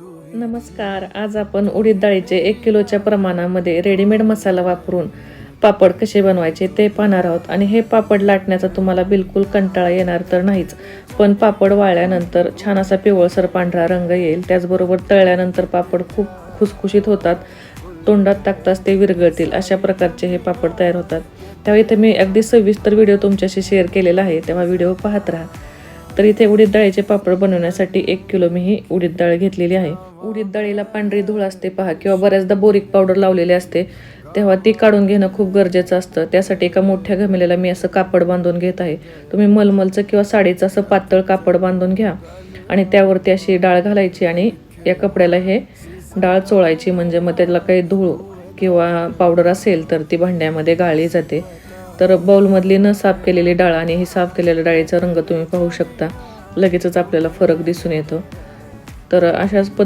नमस्कार. आज आपण उडीद डाळीचे एक किलोच्या प्रमाणामध्ये रेडीमेड मसाला वापरून पापड कसे बनवायचे ते पाहणार आहोत. आणि हे पापड लाटण्याचा तुम्हाला बिलकुल कंटाळा येणार तर नाहीच. पण पापड वाळल्यानंतर छान असा पिवळसर पांढरा रंग येईल. त्याचबरोबर तळल्यानंतर पापड खूप खुसखुशीत होतात. तोंडात टाकताच ते विरघळतील. अशा प्रकारचे हे पापड तयार होतात. तेव्हा इथे मी अगदी सविस्तर व्हिडिओ तुमच्याशी शेअर केलेला आहे. तेव्हा व्हिडिओ पाहत राहा. तर इथे उडीद डाळीचे पापड बनवण्यासाठी एक किलो मी ही उडीद डाळ घेतलेली आहे. उडीद डाळीला पांढरी धूळ असते पहा किंवा बऱ्याचदा बोरिक पावडर लावलेली असते. तेव्हा ती काढून घेणं खूप गरजेचं असतं. त्यासाठी एका मोठ्या घमेल्याला मी असं कापड बांधून घेत आहे. तुम्ही मलमलचं किंवा साडीचं असं पातळ कापड बांधून घ्या. आणि त्यावरती अशी डाळ घालायची आणि या कपड्याला हे डाळ चोळायची. म्हणजे मग त्याला काही धूळ किंवा पावडर असेल तर ती भांड्यामध्ये गाळली जाते. तर बाऊलमधली न साफ केलेली डाळ आणि ही साफ केलेल्या डाळीचा रंग तुम्ही पाहू शकता. लगेचच आपल्याला फरक दिसून येतो. तर अशाच पद्ध